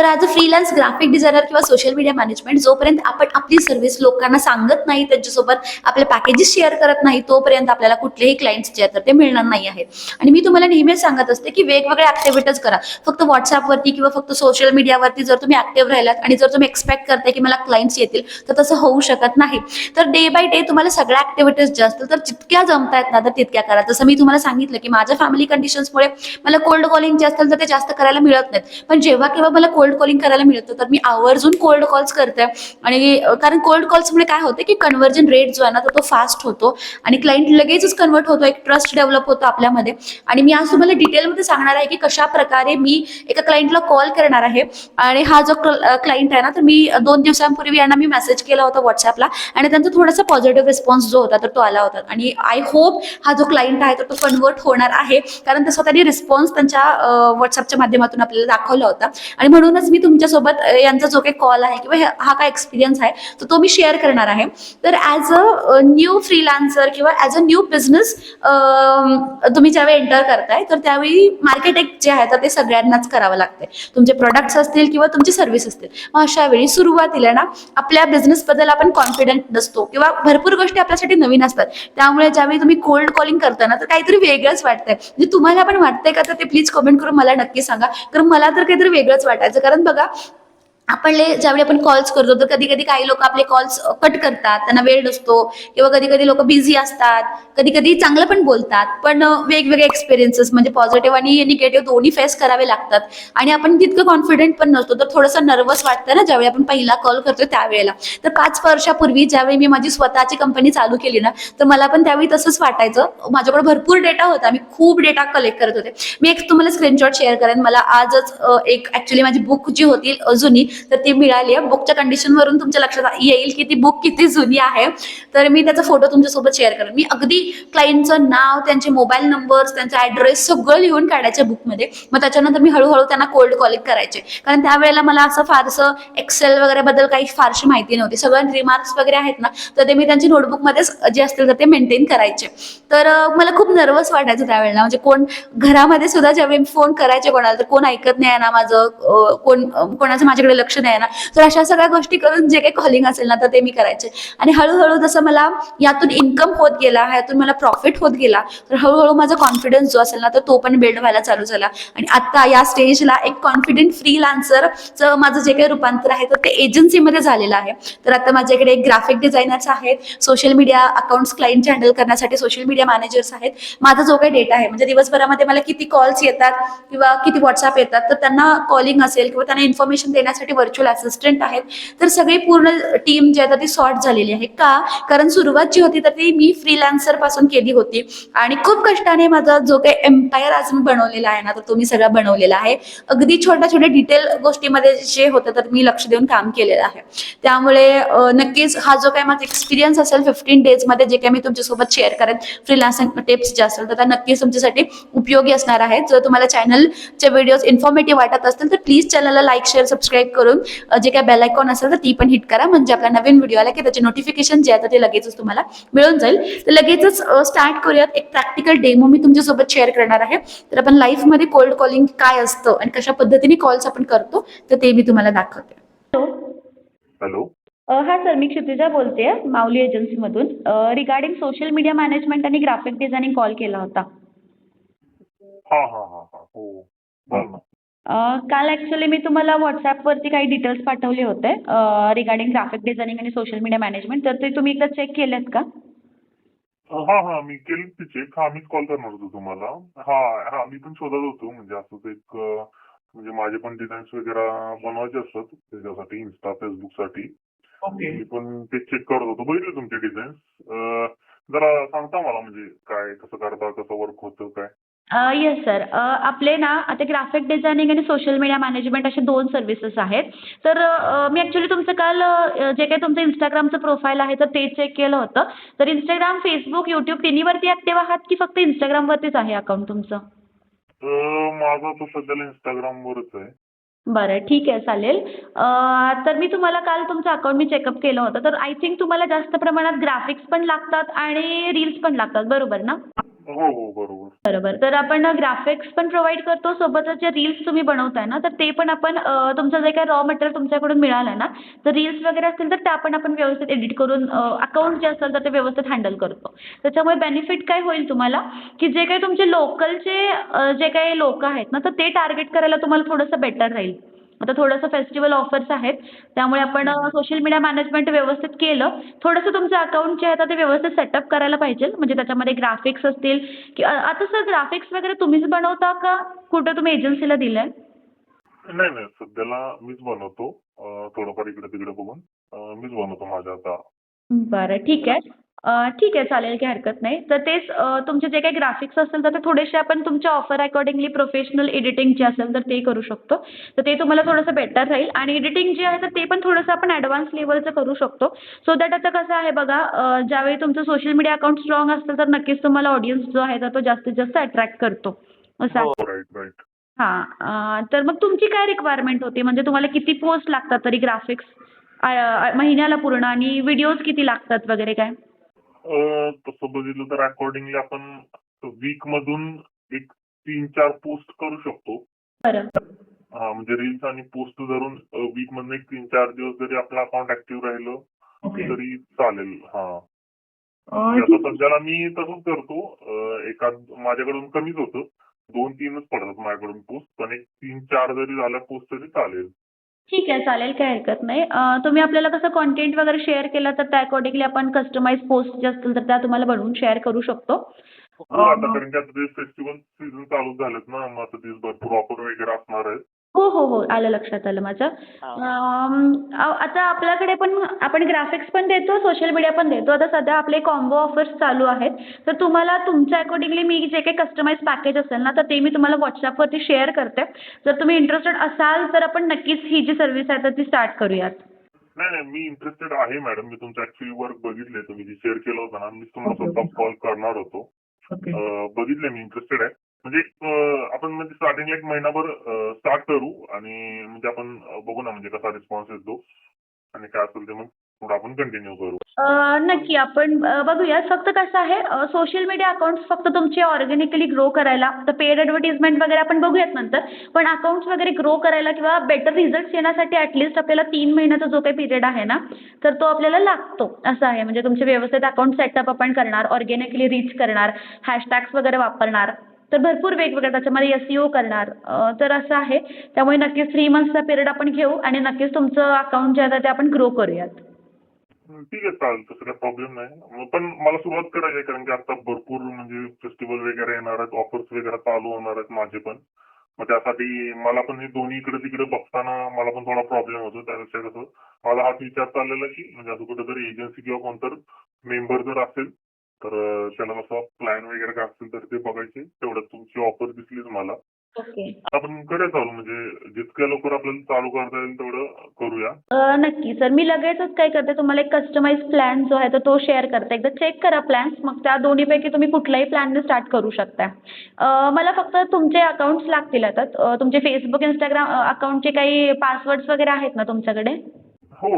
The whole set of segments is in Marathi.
तर as a freelance graphic designer किंवा सोशल मीडिया मॅनेजमेंट जोपर्यंत आपण आपली सर्व्हिस लोकांना सांगत नाही त्यांच्यासोबत आपले पॅकेजेस शेअर करत नाही तोपर्यंत आपल्याला कुठलेही क्लायंट्स जे आहेत तर ते मिळणार नाही आहेत. आणि मी तुम्हाला नेहमीच सांगत असते की वेगवेगळ्या ऍक्टिव्हिटीज करा. फक्त व्हॉट्सअपवरती किंवा फक्त सोशल मीडियावरती जर तुम्ही ऍक्टिव्ह राहिलात आणि जर तुम्ही एक्सपेक्ट करताय की मला क्लायंट्स येतील तर तसं होऊ शकत नाही. तर डे बाय डे तुम्हाला सगळ्या ऍक्टिव्हिटीज ज्या असतील तर जितक्या जमतायत ना तर तितक्या करा. जसं मी तुम्हाला सांगितलं की माझ्या फॅमिली कंडिशन्समुळे मला कोल्ड कॉलिंग जे असतील तर ते जास्त करायला मिळत नाहीत. पण जेव्हा केव्हा मला कोल्ड कॉलिंग करायला मिळतं. तर मी आवर्जून कोल्ड कॉल्स करते. आणि कारण कोल्ड कॉल्समुळे काय होतं की कन्व्हर्जन रेट जो आहे ना तर तो फास्ट होतो. आणि क्लायंट लगेचच कन्वर्ट होतो. एक ट्रस्ट डेव्हलप होतो आपल्यामध्ये. आणि मी आज तुम्हाला डिटेलमध्ये सांगणार आहे की कशा प्रकारे मी एका क्लायंटला कॉल करणार आहे. आणि हा जो क्लायंट आहे ना तर मी दोन दिवसांपूर्वी यांना मी मेसेज केला होता व्हॉट्सअपला आणि त्यांचा थोडासा पॉझिटिव्ह रिस्पॉन्स जो होता तर तो आला होता. आणि आय होप हा जो क्लायंट आहे तर तो कन्वर्ट होणार आहे. कारण तसं त्यांनी रिस्पॉन्स त्यांच्या व्हॉट्सअपच्या माध्यमातून आपल्याला दाखवला होता. आणि म्हणून म्हणूनच मी तुमच्यासोबत यांचा जो काही कॉल आहे किंवा हा काय एक्सपिरियन्स आहे तर तो मी शेअर करणार आहे. तर ॲज अ न्यू फ्रीलान्सर किंवा ॲज अ न्यू बिझनेस तुम्ही ज्यावेळी एंटर करताय तर त्यावेळी मार्केट एक जे आहे तर ते सगळ्यांनाच करावं लागते तुमचे प्रोडक्ट्स असतील किंवा तुमची सर्व्हिस असतील. मग अशा वेळी सुरुवातीला ना आपल्या बिझनेसबद्दल आपण कॉन्फिडंट नसतो किंवा भरपूर गोष्टी आपल्यासाठी नवीन असतात. त्यामुळे ज्यावेळी तुम्ही कोल्ड कॉलिंग करता ना तर काहीतरी वेगळंच वाटतंय. म्हणजे तुम्हाला पण वाटतंय का तर ते प्लीज कमेंट करून मला नक्की सांगा. कारण मला तर काहीतरी वेगळंच वाटायचं. कारण बघा आपण ज्यावेळी आपण कॉल्स करतो तर कधी कधी काही लोक आपले कॉल्स कट करतात. त्यांना वेळ नसतो. किंवा कधी कधी लोक बिझी असतात. कधी कधी चांगलं पण बोलतात. पण वेगवेगळे एक्सपिरियन्सेस म्हणजे पॉझिटिव्ह आणि निगेटिव्ह दोन्ही फेस करावे लागतात. आणि आपण तितकं कॉन्फिडंट पण नसतो. तर थोडंसं नर्वस वाटतं ना ज्यावेळी आपण पहिला कॉल करतो त्यावेळेला. तर पाच वर्षापूर्वी ज्यावेळी मी माझी स्वतःची कंपनी चालू केली ना तर मला पण त्यावेळी तसंच वाटायचं. माझ्याकडे भरपूर डेटा होता. मी खूप डेटा कलेक्ट करत होते. मी एक तुम्हाला स्क्रीनशॉट शेअर करेन. मला आजच एक ऍक्च्युली माझी बुक जी होती जुनी तर ती मिळाली आहे. बुकच्या कंडिशनवरून तुमच्या लक्षात येईल की ती बुक किती जुनी आहे. तर मी त्याचा फोटो तुमच्यासोबत शेअर करेन. मी अगदी क्लायंटचं नाव त्यांचे मोबाईल नंबर्स त्यांचा ऍड्रेस सगळं लिहून काढायचे बुकमध्ये मग त्याच्यानंतर मी हळूहळू त्यांना कोल्ड कॉलिंग करायचे. कारण त्यावेळेला मला असं फारसं एक्सेल वगैरे बद्दल काही फारशी माहिती नव्हती. सगळं रिमार्क्स वगैरे आहेत ना तर ते मी त्यांची नोटबुकमध्येच जे असतील तर ते मेंटेन करायचे. तर मला खूप नर्वस वाटायचं त्यावेळेला. म्हणजे कोण घरामध्ये सुद्धा ज्यावेळी फोन करायचे कोणाला तर कोण ऐकत नाही ना माझं कोण कोणाचं माझ्याकडे लक्ष लक्ष द्यायला. तर अशा सगळ्या गोष्टी करून जे काही कॉलिंग असेल ना तर ते मी करायचे. आणि हळूहळू जसं मला यातून इन्कम होत गेला ह्यातून मला प्रॉफिट होत गेला तर हळूहळू माझा कॉन्फिडन्स जो असेल ना तर तो पण बिल्ड व्हायला चालू झाला. आणि आता या स्टेजला एक कॉन्फिडंट फ्रीलान्सरचं माझं जे काही रूपांतर आहे तर ते एजन्सीमध्ये झालेलं आहे. तर आता माझ्याकडे ग्राफिक डिझायनर्स आहेत social media accounts client handle करण्यासाठी सोशल मीडिया मॅनेजर्स आहेत. माझा जो काही डेटा आहे म्हणजे दिवसभरामध्ये मला किती कॉल्स येतात किंवा किती व्हॉट्सअप येतात तर त्यांना कॉलिंग असेल किंवा त्यांना इन्फॉर्मेशन देण्यासाठी व्हर्च्युअल असिस्टंट आहेत. तर सगळी पूर्ण टीम जी आहे ती सॉर्ट झालेली आहे. का? कारण सुरुवात जी होती तर ती मी फ्रीलान्सरपासून केली होती. आणि खूप कष्टाने माझा जो काही एम्पायर आज मी बनवलेला आहे ना तर तो मी सगळा बनवलेला आहे. अगदी छोट्या छोट्या डिटेल गोष्टीमध्ये जे होतं तर मी लक्ष देऊन काम केलेलं आहे. त्यामुळे नक्कीच हा जो काही माझा एक्सपिरियन्स असेल फिफ्टीन डेजमध्ये जे काही मी तुमच्यासोबत शेअर करेन फ्रीलान्सिंग टिप्स जे असेल तर त्या नक्कीच तुमच्यासाठी उपयोगी असणार आहेत. जर तुम्हाला चॅनलचे व्हिडिओज इन्फॉर्मेटिव्ह वाटत असतील तर प्लीज चॅनलला लाईक शेअर सबस्क्राईब करून जे काय बेल आयकॉन असेल तर ती पण हिट करा. म्हणजे आपला नवीन व्हिडिओ आला की त्याचे नोटिफिकेशन जे आहे ते लगेचच तुम्हाला मिळून जाईल. तर लगेचच स्टार्ट करूयात. एक प्रॅक्टिकल डेमो मी तुमच्यासोबत शेअर करणार आहे. तर आपण लाईफमध्ये कोल्ड कॉलिंग काय असतं आणि कशा पद्धतीने कॉल्स आपण करतो तर ते मी तुम्हाला दाखवते. हॅलो हा सर मी क्षितिजा बोलते माऊली एजन्सीमधून रिगार्डिंग सोशल मीडिया मॅनेजमेंट आणि ग्राफिक डिझायनिंग कॉल केला होता. हा हा हा हा. हो. बोल ना. अ, काल ॲक्च्युली मी तुम्हाला व्हॉट्सॲपवरती काही डिटेल्स पाठवले होते रिगार्डिंग ग्राफिक डिझायनिंग आणि सोशल मीडिया मॅनेजमेंट तर ते तुम्ही एकदा चेक केलेत का? हा हा मी केली ती चेक हा मीच कॉल करणार होतो तुम्हाला. हा हा मी पण शोधत होतो. म्हणजे असंच एक म्हणजे माझे पण डिझाईन्स वगैरे बनवायचे असतात त्याच्यासाठी इन्स्टा फेसबुकसाठी. ओके. मी पण ते चेक करत होतो. बघितले तुमचे डिझाईन्स जरा सांगता मला म्हणजे काय कसं करता कसं वर्क होतं काय? येस सर आपले ना आता ग्राफिक डिझायनिंग आणि सोशल मीडिया मॅनेजमेंट असे दोन सर्व्हिसेस आहेत. तर मी ॲक्च्युली तुमचं काल जे काही तुमचं इंस्टाग्रामचं प्रोफाईल आहे तर ते चेक केलं होतं. तर इंस्टाग्राम फेसबुक यूट्यूब तिन्हीवरती ॲक्टिव्ह आहात की फक्त इंस्टाग्रामवरतीच आहे अकाउंट तुमचं? माझं तर सध्याला इंस्टाग्रामवरच आहे. बरं ठीक आहे चालेल. तर मी तुम्हाला काल तुमचं अकाउंट मी चेकअप केलं होतं. तर आय थिंक तुम्हाला जास्त प्रमाणात ग्राफिक्स पण लागतात आणि रील्स पण लागतात. बरोबर ना? हो हो बरोबर. बरोबर. तर आपण ग्राफिक्स पण प्रोव्हाइड करतो. सोबतच जे रील्स तुम्ही बनवताय ना तर ते पण आपण अ, तुमचं जे काही रॉ मटेरियल तुमच्याकडून मिळालं ना तर रील्स वगैरे असतील तर त्या पण आपण व्यवस्थित एडिट करून अकाउंट जे असेल तर ते व्यवस्थित हँडल करतो. त्याच्यामुळे बेनिफिट काय होईल तुम्हाला? की जे काही तुमचे लोकलचे जे काही लोक आहेत ना तर ते टार्गेट करायला तुम्हाला थोडंसं बेटर राहील. आता थोडंसं फेस्टिवल ऑफर्स आहेत. त्यामुळे आपण सोशल मीडिया मॅनेजमेंट व्यवस्थित केलं. थोडंसं तुमचं अकाउंट जे आहे ते व्यवस्थित सेटअप करायला पाहिजे. म्हणजे त्याच्यामध्ये ग्राफिक्स असतील की आता सर ग्राफिक्स वगैरे तुम्हीच बनवता का? कुठं तुम्ही एजन्सीला दिलंय? नाही नाही. सध्याला मीच बनवतो. थोडंफार इकडे तिकडे बघून. मीच बनवतो माझ्या आता. बरं ठीक आहे. ठीक आहे चालेल काही हरकत नाही. तर तेच तुमचे जे काही ग्राफिक्स असेल तर ते थोडेसे आपण तुमच्या ऑफर अकॉर्डिंगली प्रोफेशनल एडिटिंग जे असेल तर ते करू शकतो. तर ते तुम्हाला थोडंसं बेटर राहील. आणि एडिटिंग जे आहे तर ते पण थोडंसं आपण ॲडव्हान्स लेवलचं करू शकतो. सो दॅट आता कसं आहे बघा ज्यावेळी तुमचं सोशल मीडिया अकाउंट स्ट्रॉंग असतं तर नक्कीच तुम्हाला ऑडियन्स जो आहे तर तो जास्तीत जास्त अट्रॅक्ट करतो. असं हां तर मग तुमची काय रिक्वायरमेंट होती? म्हणजे तुम्हाला किती पोस्ट लागतात तरी ग्राफिक्स महिन्याला पूर्ण आणि व्हिडिओज किती लागतात वगैरे काय? तसं बघितलं तर अकॉर्डिंगली आपण वीक मधून एक तीन चार पोस्ट करू शकतो. हा म्हणजे रील्स आणि पोस्ट धरून वीक मधून एक तीन चार दिवस जरी आपलं अकाउंट ऍक्टिव्ह राहिलं तरी चालेल हा. सध्याला मी तसंच करतो. एका माझ्याकडून कमीच होतं. दोन तीनच पडतात माझ्याकडून पोस्ट पण एक तीन चार जरी झाल्या पोस्ट तरी चालेल. ठीक आहे चालेल काही हरकत नाही. तुम्ही आपल्याला कसं कॉन्टेंट वगैरे शेअर केलं तर त्या अकॉर्डिंगली आपण कस्टमाईज पोस्ट जे असतील तर त्या तुम्हाला बनवून शेअर करू शकतो. हो आता कारण की आता ते फेस्टिवल सीझन चालू झालेत ना मग आता ते भरपूर ऑफर वगैरे असणार आहेत. हो हो हो आलं लक्षात आलं माझं. अं, आता आपल्याकडे पण आपण ग्राफिक्स पण देतो सोशल मीडिया पण देतो. आता सध्या आपले कॉम्बो ऑफर्स चालू आहेत. तर तुम्हाला तुमच्या अकॉर्डिंगली मी जे काही कस्टमाइज पॅकेज असेल ना तर ते मी तुम्हाला व्हॉट्सअपवरती शेअर करते. जर तुम्ही इंटरेस्टेड असाल तर आपण नक्कीच ही जी सर्व्हिस आहे तर ती स्टार्ट करूयात. नाही नाही मी इंटरेस्टेड आहे मॅडम मी तुमचं ऍक्च्युली वर्क बघितले तुम्ही जे शेअर केलं होतं ना मी तुम्हाला स्वतः कॉल करणार होतो. ओके अं, बघितले मी इंटरेस्टेड आहे. म्हणजे आपण म्हणजे स्टार्टिंगला एक महिनाभर स्टार्ट करू आणि म्हणजे आपण बघू ना म्हणजे कसा रिस्पॉन्स येतो आणि काय असेल ते मग पुढे आपण कंटिन्यू करू. नक्की आपण बघूया. फक्त कसं आहे सोशल मीडिया अकाउंट फक्त तुमचे ऑर्गॅनिकली ग्रो करायला तर पेड ॲडव्हर्टिजमेंट वगैरे आपण बघूयात नंतर पण अकाउंट्स वगैरे ग्रो करायला किंवा बेटर रिझल्ट्स येण्यासाठी ॲटलिस्ट आपल्याला तीन महिन्याचा जो काही पिरियड आहे ना तर तो आपल्याला लागतो. असं आहे. म्हणजे तुमचे व्यवस्थित अकाउंट सेटअप आपण करणार ऑर्गॅनिकली रीच करणार हॅशटॅग्स वगैरे वापरणार. तर भरपूर वेगवेगळ्या त्याच्यामध्ये एस ओ करणार. तर असं आहे. त्यामुळे नक्कीच थ्री मंथचा पिरियड आपण घेऊ आणि नक्कीच तुमचं अकाउंट जे आहे ते आपण ग्रो करूयात. ठीक आहे चालेल. तसं काही प्रॉब्लेम नाही. पण मला सुरुवात करायची आहे कारण की आता भरपूर म्हणजे फेस्टिवल वगैरे येणार आहेत ऑफर्स वगैरे चालू होणार आहेत माझे पण. मग त्यासाठी मला पण हे दोन्ही इकडे तिकडे बघताना मला पण थोडा प्रॉब्लेम होतो. त्यापेक्षा कसं मला हाच विचार चाललेला की म्हणजे असं कुठेतरी एजन्सी किंवा कोणतर मेंबर जर असेल तर त्याला कसं प्लॅन वगैरे काय असतील तर ते बघायचे. तेवढ्यात तुमची ऑफर दिसलीच मला ओके. आपण करूया चालू म्हणजे जितक्या लवकर आपल्याला चालू करता येईल तेवढं करूया. नक्की. सर मी लगेचच काय करते तुम्हाला एक कस्टमाइज प्लॅन जो आहे तर तो शेअर करते. एकदा चेक करा प्लॅन्स मग त्या दोन्हीपैकी तुम्ही कुठलाही प्लॅनने स्टार्ट करू शकता. मला फक्त तुमचे अकाउंट्स लागतील आता. तुमचे फेसबुक इंस्टाग्राम अकाउंटचे काही पासवर्ड्स वगैरे आहेत ना तुमच्याकडे? हो.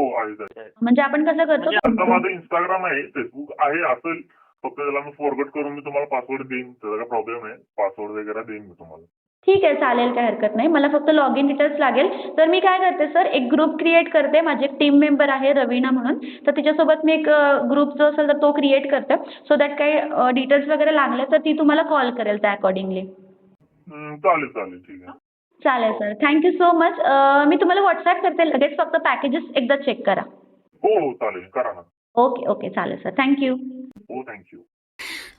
म्हणजे आपण कसं करतो? माझं इंस्टाग्राम आहे फेसबुक आहे असेल. फक्त त्याला मी फॉरवर्ड करून मी तुम्हाला पासवर्ड देईन. त्याचा काय प्रॉब्लेम आहे पासवर्ड वगैरे देईन मी तुम्हाला. ठीक आहे चालेल काही हरकत नाही. मला फक्त लॉग इन डिटेल्स लागेल. तर मी काय करते सर एक ग्रुप क्रिएट करते. माझी एक टीम मेंबर आहे रवीना म्हणून. तर तिच्यासोबत मी एक ग्रुप जो असेल तर तो क्रिएट करते. सो दॅट काही डिटेल्स वगैरे लागले तर ती तुम्हाला कॉल करेल त्या अकॉर्डिंगली हम्म, चालेल चालेल. ठीक आहे. चालेल sir thank you so much मी तुम्हाला व्हॉट्सॲप करते. लगेच फक्त पॅकेजेस एकदा चेक करा. हो हो चालेल. करा ना. ओके ओके चालेल सर थँक्यू हो थँक्यू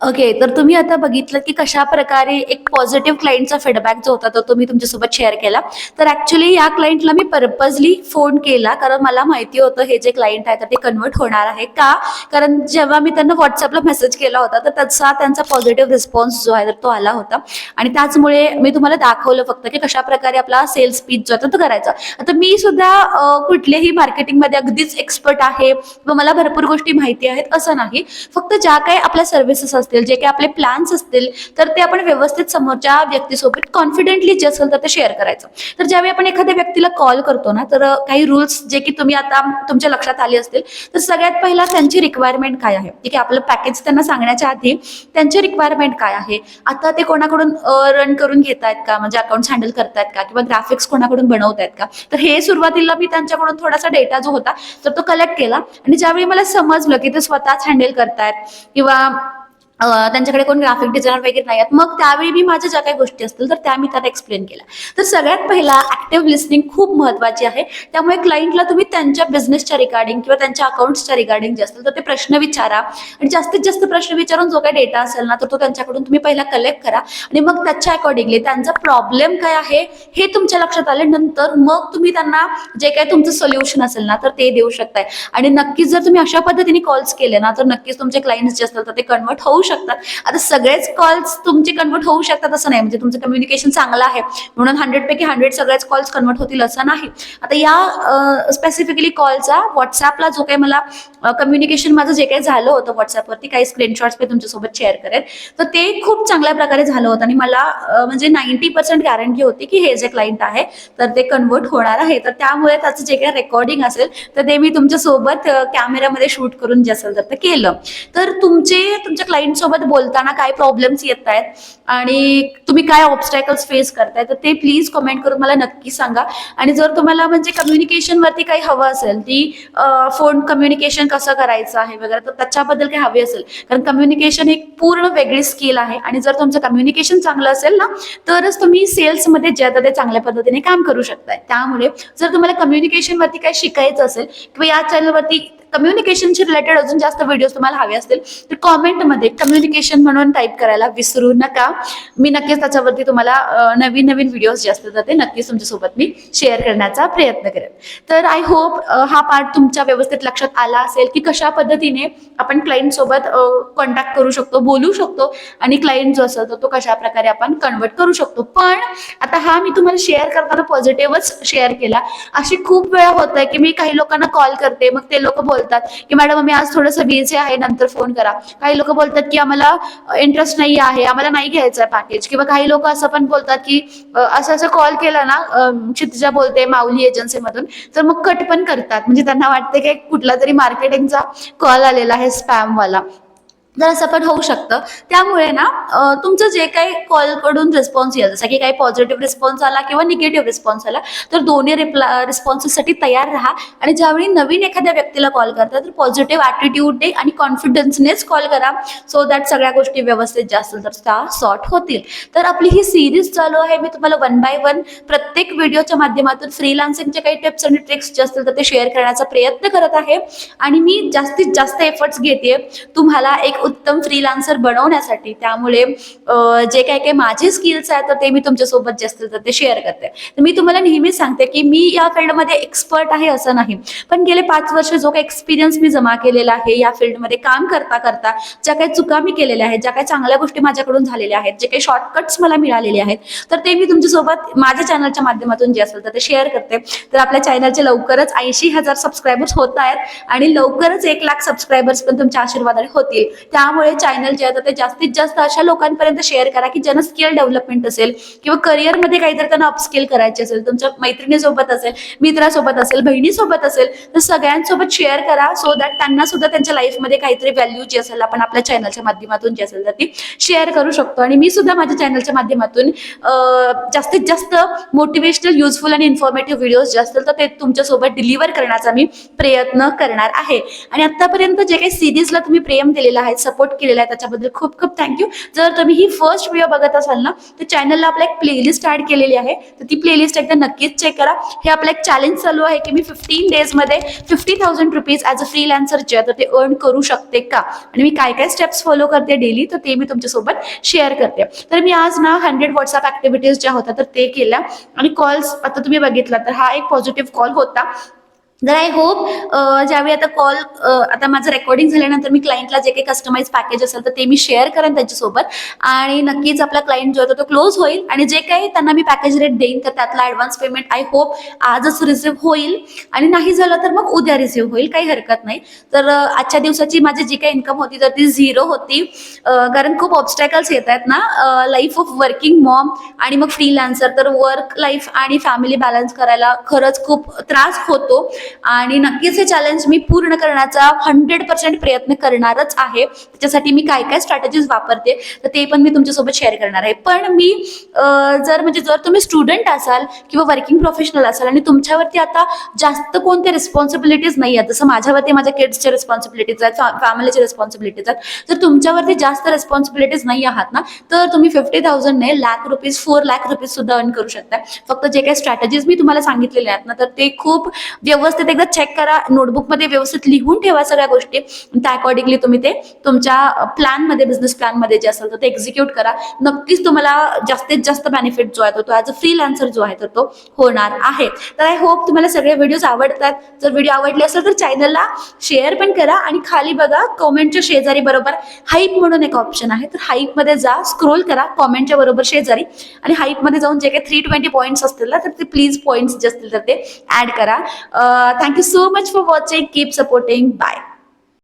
ओके तर तुम्ही आता बघितलं की कशा प्रकारे एक पॉझिटिव्ह क्लायंटचा फीडबॅक जो होता तो तुम्ही तुमच्यासोबत शेअर केला. तर ऍक्च्युली या क्लायंटला मी पर्पजली फोन केला कारण मला माहिती होतं हे जे क्लायंट आहे तर ते कन्वर्ट होणार आहे का? कारण जेव्हा मी त्यांना व्हॉट्सअपला मेसेज केला होता तर त्याचा त्यांचा पॉझिटिव्ह रिस्पॉन्स जो आहे तर तो आला होता. आणि त्याचमुळे मी तुम्हाला दाखवलं फक्त की कशा प्रकारे आपला सेल्स स्पीच जो आहे तो करायचा. आता मी सुद्धा कुठल्याही मार्केटिंगमध्ये अगदीच एक्सपर्ट आहे किंवा मला भरपूर गोष्टी माहिती आहेत असं नाही. फक्त ज्या काही आपल्या सर्व्हिसेस असतील असतील जे काही आपले प्लॅन्स असतील तर ते आपण व्यवस्थित समोरच्या व्यक्तीसोबत कॉन्फिडेंटली जे असेल तर ते शेअर करायचं. तर ज्यावेळी आपण एखाद्या व्यक्तीला कॉल करतो ना तर काही रूल्स जे की तुम्ही आता तुमच्या लक्षात आले असतील तर सगळ्यात पहिला त्यांची रिक्वायरमेंट काय आहे? ठीक आहे आपलं पॅकेज त्यांना सांगण्याच्या आधी त्यांची रिक्वायरमेंट काय आहे? आता ते कोणाकडून रन करून घेत आहेत का? म्हणजे अकाउंट हँडल करतायत का? किंवा ग्राफिक्स कोणाकडून बनवतायत का? तर हे सुरुवातीला मी त्यांच्याकडून थोडासा डेटा जो होता तर तो कलेक्ट केला. आणि ज्यावेळी मला समजलं की ते स्वतःच हँडल करतायत किंवा त्यांच्याकडे कोण ग्राफिक डिझायनर वगैरे नाही आहेत मग त्यावेळी मी माझ्या ज्या काही गोष्टी असतील तर त्या मी त्यांना एक्सप्लेन केल्या. तर सगळ्यात पहिला ऍक्टिव्ह लिस्निंग खूप महत्वाची आहे. त्यामुळे क्लायंटला तुम्ही त्यांच्या बिझनेसच्या रिगार्डिंग किंवा त्यांच्या अकाउंट्सच्या रिगार्डिंग जे असतील तर ते प्रश्न विचारा. आणि जास्तीत जास्त प्रश्न विचारून जो काही डेटा असेल ना तर तो त्यांच्याकडून तुम्ही पहिला कलेक्ट करा. आणि मग त्याच्या अकॉर्डिंगली त्यांचा प्रॉब्लेम काय आहे हे तुमच्या लक्षात आल्यानंतर मग तुम्ही त्यांना जे काही तुमचं सोल्युशन असेल ना तर ते देऊ शकताय. आणि नक्कीच जर तुम्ही अशा पद्धतीने कॉल्स केले ना तर नक्कीच तुमचे क्लायंट्स जे असतात तर ते कन्वर्ट होऊ शकतात. आता सगळेच कॉल्स तुमचे कन्वर्ट होऊ शकतात असं नाही. म्हणजे तुमचं कम्युनिकेशन चांगलं आहे. म्हणून हंड्रेड पैकी हंड्रेड सगळेच कॉल्स कन्वर्ट होतील असं नाही. आता या स्पेसिफिकली कॉलचा व्हॉट्सअपला जो काही मला कम्युनिकेशन माझं जे काही झालं होतं व्हॉट्सअपवरती काही स्क्रीनशॉट्स मी तुमच्यासोबत शेअर करेन. तर ते खूप चांगल्या प्रकारे झालं होतं. आणि मला म्हणजे नाईन्टी पर्सेंट गॅरंटी होती की हे जे क्लायंट आहे तर ते कन्वर्ट होणार आहे. तर त्यामुळे त्याचं जे काही रेकॉर्डिंग असेल तर ते मी तुमच्यासोबत कॅमेऱ्यामध्ये शूट करून जे असेल तर ते केलं. तर तुमचे तुमच्या क्लायंट सोबत बोलताना काय प्रॉब्लेम्स येत आहेत? आणि तुम्ही काय ऑब्स्टॅकल्स फेस करताय? तर ते प्लीज कमेंट करून मला नक्की सांगा. आणि जर तुम्हाला म्हणजे कम्युनिकेशन वरती काही हवं असेल ती फोन कम्युनिकेशन कसं करायचं आहे वगैरे तर त्याच्याबद्दल काही हवी असेल. कारण कम्युनिकेशन एक पूर्ण वेगळी स्किल आहे. आणि जर तुमचं कम्युनिकेशन चांगलं असेल ना तरच तुम्ही सेल्समध्ये जे आता ते चांगल्या पद्धतीने काम करू शकताय. त्यामुळे जर तुम्हाला कम्युनिकेशन वरती काही शिकायचं असेल किंवा या चॅनलवरती कम्युनिकेशनशी रिलेटेड अजून जास्त व्हिडिओ तुम्हाला हवे असतील तर कॉमेंटमध्ये कम्युनिकेशन म्हणून टाईप करायला विसरू नका. मी नक्कीच त्याच्यावरती तुम्हाला नवीन नवीन व्हिडिओज जे असतात ते नक्कीच तुमच्यासोबत मी शेअर करण्याचा प्रयत्न करेन. तर आय होप हा पार्ट तुमच्या व्यवस्थित लक्षात आला असेल की कशा पद्धतीने आपण क्लायंट सोबत कॉन्टॅक्ट करू शकतो बोलू शकतो आणि क्लायंट जो असेल तर तो कशा प्रकारे आपण कन्वर्ट करू शकतो. पण आता हा मी तुम्हाला शेअर करताना पॉझिटिव्हच शेअर केला. अशी खूप वेळा होत आहे की मी काही लोकांना कॉल करते मग ते लोक बोल बोलतात की मॅडम आम्ही आज थोडंसं बिझी आहे नंतर फोन करा. काही लोक बोलतात की आम्हाला इंटरेस्ट नाही आहे आम्हाला नाही घ्यायचं आहे पॅकेज किंवा काही लोक असं पण बोलतात की असं असं कॉल केला ना अ, क्षितिजा बोलते माऊली एजन्सीमधून. तर मग कट पण करतात. म्हणजे त्यांना वाटते की कुठला तरी मार्केटिंगचा कॉल आलेला आहे स्पॅम जरा तर असं पण होऊ शकतं. त्यामुळे ना तुमचं जे काही कॉलकडून रिस्पॉन्स येईल जसं की काही पॉझिटिव्ह रिस्पॉन्स आला किंवा निगेटिव्ह रिस्पॉन्स आला तर दोन्ही रिप्ला रिस्पॉन्सेससाठी तयार राहा. आणि ज्यावेळी नवीन एखाद्या व्यक्तीला कॉल करता तर पॉझिटिव्ह ॲटिट्यूडने आणि कॉन्फिडन्सनेच कॉल करा. सो दॅट सगळ्या गोष्टी व्यवस्थित ज्या असतील तर त्या सॉर्ट होतील. तर आपली ही सिरीज चालू आहे. मी तुम्हाला वन बाय वन प्रत्येक व्हिडिओच्या माध्यमातून फ्रीलान्सिंगचे काही टिप्स आणि ट्रिक्स जे असतील तर ते शेअर करण्याचा प्रयत्न करत आहे. आणि मी जास्तीत जास्त एफर्ट्स घेते तुम्हाला एक उत्तम फ्रीलान्सर बनवण्यासाठी. त्यामुळे जे काही काही माझे स्किल्स आहेत तर ते मी तुमच्यासोबत जे असतील तर ते शेअर करते. तर मी तुम्हाला नेहमीच सांगते की मी या फील्डमध्ये एक्सपर्ट आहे असं नाही. पण गेले पाच वर्ष जो काही एक्सपिरियन्स मी जमा केलेला आहे या फील्डमध्ये काम करता करता ज्या काही चुका मी केलेल्या आहेत ज्या काही चांगल्या गोष्टी माझ्याकडून झालेल्या आहेत जे काही शॉर्टकट्स मला मिळालेले आहेत तर ते मी तुमच्यासोबत माझ्या चॅनलच्या माध्यमातून जे असेल तर ते शेअर करते. तर आपल्या चॅनलचे लवकरच ऐंशी हजार सबस्क्रायबर्स होत आहेत आणि लवकरच एक लाख सबस्क्रायबर्स पण तुमच्या आशीर्वादाने होतील. त्यामुळे चॅनल जे आहे तर ते जास्तीत जास्त अशा लोकांपर्यंत शेअर करा की ज्यांना स्किल डेव्हलपमेंट असेल किंवा करिअरमध्ये काहीतरी त्यांना अपस्किल करायचे असेल तुमच्या मैत्रिणीसोबत असेल मित्रासोबत असेल बहिणीसोबत असेल तर सगळ्यांसोबत शेअर करा सो दॅट त्यांना सुद्धा त्यांच्या लाईफमध्ये काहीतरी व्हॅल्यू जी असेल आपण आपल्या चॅनलच्या माध्यमातून जी असेल तर ती शेअर करू शकतो. आणि मी सुद्धा माझ्या चॅनलच्या माध्यमातून जास्तीत जास्त मोटिवेशनल युजफुल आणि इन्फॉर्मेटिव्ह व्हिडिओज जे असतील तर ते तुमच्यासोबत डिलिव्हर करण्याचा मी प्रयत्न करणार आहे. आणि आतापर्यंत जे काही सिरीजला तुम्ही प्रेम दिलेला आहे सपोर्ट केलेला आहे त्याच्याबद्दल खूप खूप थँक्यू जर तुम्ही ही फर्स्ट व्हिडिओ बघत असाल ना तर चॅनलला आपला एक प्लेलिस्ट ऍड केलेली आहे. तर ती प्लेलिस्ट एकदा नक्कीच चेक करा. हे आपलं एक चॅलेंज चालू आहे की मी fifteen डेजमध्ये fifty thousand rupees as a freelancer जे तर ते अर्न करू शकते का? आणि मी काय काय स्टेप्स फॉलो करते डेली तर ते मी तुमच्यासोबत शेअर करते. तर मी आज ना हंड्रेड व्हॉट्सअप ऍक्टिव्हिटीज ज्या होत्या तर ते केल्या. आणि कॉल्स आता तुम्ही बघितला तर हा एक पॉझिटिव्ह कॉल होता. जर आय होप ज्यावेळी आता कॉल uh, आता माझं रेकॉर्डिंग झाल्यानंतर मी क्लायंटला जे काही कस्टमाइज पॅकेज असेल तर ते मी शेअर करेन त्यांच्यासोबत. आणि नक्कीच आपला क्लायंट जो आहे तो क्लोज होईल. आणि जे काही त्यांना मी पॅकेज रेट देईन तर त्यातला ॲडव्हान्स पेमेंट आय होप आजच रिसिव्ह होईल. आणि नाही झालं तर मग उद्या रिसिव्ह होईल. काही हरकत नाही. तर uh, आजच्या दिवसाची माझी जी काही इन्कम होती तर ती झिरो होती. Uh, कारण खूप ऑब्स्टॅकल्स येत आहेत ना. लाईफ ऑफ वर्किंग मॉम आणि मग फ्रीलान्सर तर वर्क लाईफ आणि फॅमिली बॅलन्स करायला खरंच खूप त्रास होतो. आणि नक्कीच हे चॅलेंज मी पूर्ण करण्याचा हंड्रेड पर्सेंट प्रयत्न करणारच आहे. त्याच्यासाठी मी काय काय स्ट्रॅटेजीज वापरते तर ते पण मी तुमच्यासोबत शेअर करणार आहे. पण मी जर म्हणजे जर तुम्ही स्टुडंट असाल किंवा वर्किंग प्रोफेशनल असाल आणि तुमच्यावरती आता जास्त कोणत्या रिस्पॉन्सिबिलिटीज नाही आहेत जसं माझ्यावरती माझ्या किड्सच्या रिस्पॉन्सिबिलिटीज आहेत फॅमिलीच्या रिस्पॉन्सिबिलिटीज आहेत जर तुमच्यावरती जास्त रिस्पॉन्सिबिलिटीज नाही आहात ना तर तुम्ही fifty थाउजंडने lakh rupees four lakh rupees सुद्धा अर्न करू शकता फक्त जे काही स्ट्रॅटेजीज मी तुम्हाला सांगितलेले आहेत ना तर ते खूप व्यवस्थित एकदा चेक करा. नोटबुकमध्ये व्यवस्थित लिहून ठेवा सगळ्या गोष्टी. त्या अकॉर्डिंगली तुम्ही ते तुमच्या प्लॅनमध्ये बिझनेस प्लॅनमध्ये जे असेल तर ते एक्झिक्यूट करा. नक्कीच तुम्हाला जास्तीत जास्त बेनिफिट जो आहे तो तो ॲज अ फ्रीलान्सर जो आहे तर तो होणार आहे. तर आय होप तुम्हाला सगळे व्हिडिओज आवडतात. जर व्हिडिओ आवडले असेल तर चॅनलला शेअर पण करा आणि खाली बघा कॉमेंटच्या शेजारी बरोबर हाईप म्हणून एक ऑप्शन आहे. तर हाईपमध्ये जा स्क्रोल करा कॉमेंटच्या बरोबर शेजारी आणि हाईपमध्ये जाऊन जे काही थ्री ट्वेंटी पॉईंट्स असतील ना तर ते प्लीज पॉईंट्स जे असतील तर ते ॲड करा. Uh, thank you so much for watching. Keep supporting. Bye.